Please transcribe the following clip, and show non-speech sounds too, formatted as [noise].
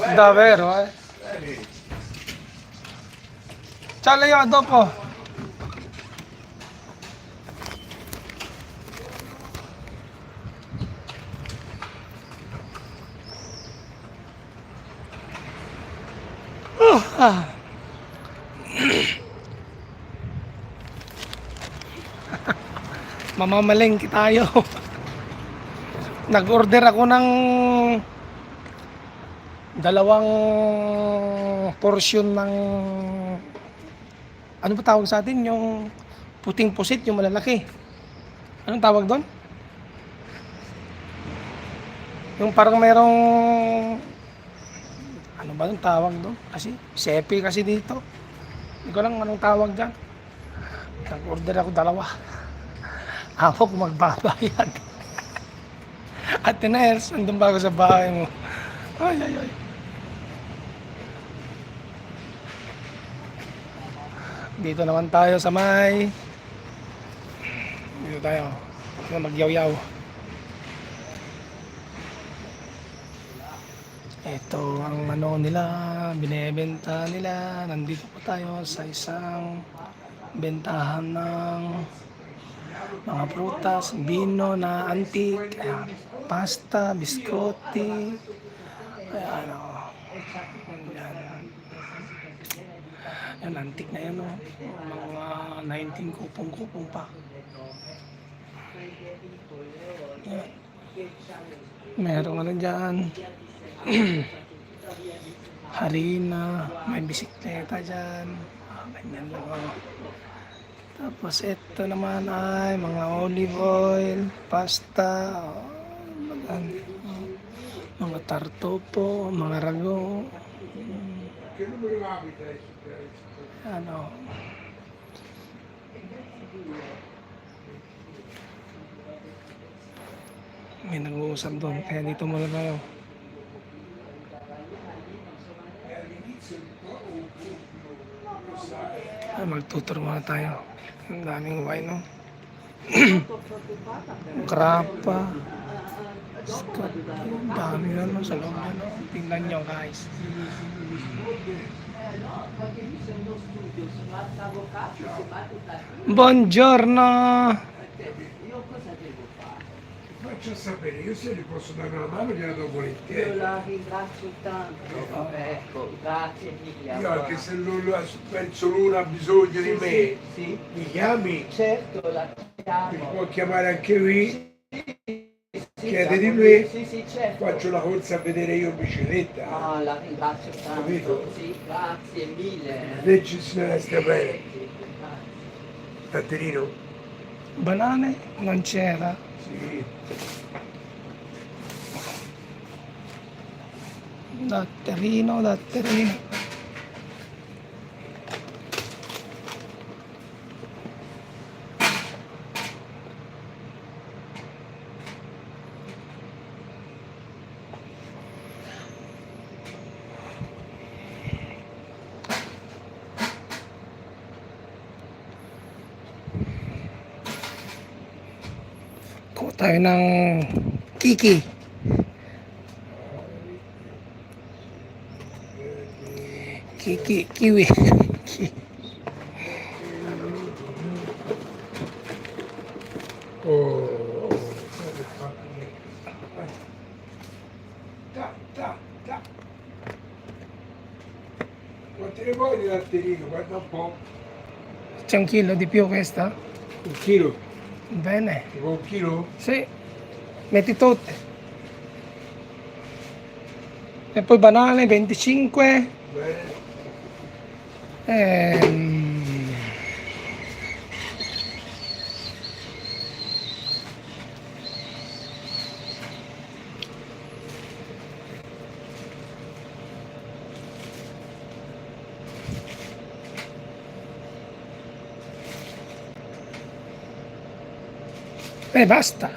Davvero, eh? Ciao Leo, dopo. Oh, ah. Mamamalengke tayo. Nag-order ako ng dalawang portion ng ano ba tawag sa atin? Yung puting pusit, yung malalaki. Anong tawag doon? Yung parang merong ano ba yung tawag doon? Kasi sepi kasi dito. Hindi ko lang anong tawag dyan. Nag-order ako dalawa. [laughs] Ako kung magbabayad. [laughs] At Nels, nandun ba ako sa bahay mo? Ay, ay, ay. Dito naman tayo sa may... Dito tayo. Dito magyaw-yaw. Ito ang ano nila, binebenta nila. Nandito pa tayo sa isang bentahan ng mga prutas, vino na ayan, pasta, biscotti, ayan, oh. Yan, antique na yan, oh. Mga 19 kupong-kupong pa. Yan. Merong ano dyan. [clears throat] Harina, may bisikleta dyan. Ah, ganyan lang, oh. Tapos ito naman ay mga olive oil, pasta, oh, mga, mga tartopo, mga rago. Ano? May nag-uusap doon, kaya dito muna tayo. Ay, magtutur muna tayo. Ang daming wine, no? [clears throat] Grappa. Dami na, no? Sa loob na, no? Tingnan nyo, guys. Buongiorno! Faccia sapere, io se gli posso dare una mano gliela do Io volentieri. la ringrazio tanto. Ecco, grazie mille. Io anche se non lo- penso l'uno ha bisogno di me, Sì, sì, mi chiami, certo, la mi chiamo. può chiamare anche lui, Sì, chiede di lì. Sì, sì, certo. faccio la corsa a vedere io in bicicletta. Ah, la ringrazio tanto. Capito? Sì, grazie mille. Leggi signora sta bene. Tatterino? Banane? Non c'era. Sì. Datterino, datterino. Tayo ng kiki. Kiki, kiwi. Ki- Oh. C'è un chilo di più questa? Un chilo? Bene. Ti vuoi un chilo? Sì. Metti tutte. E poi banane 25. Bene. Ehm, Beh, basta.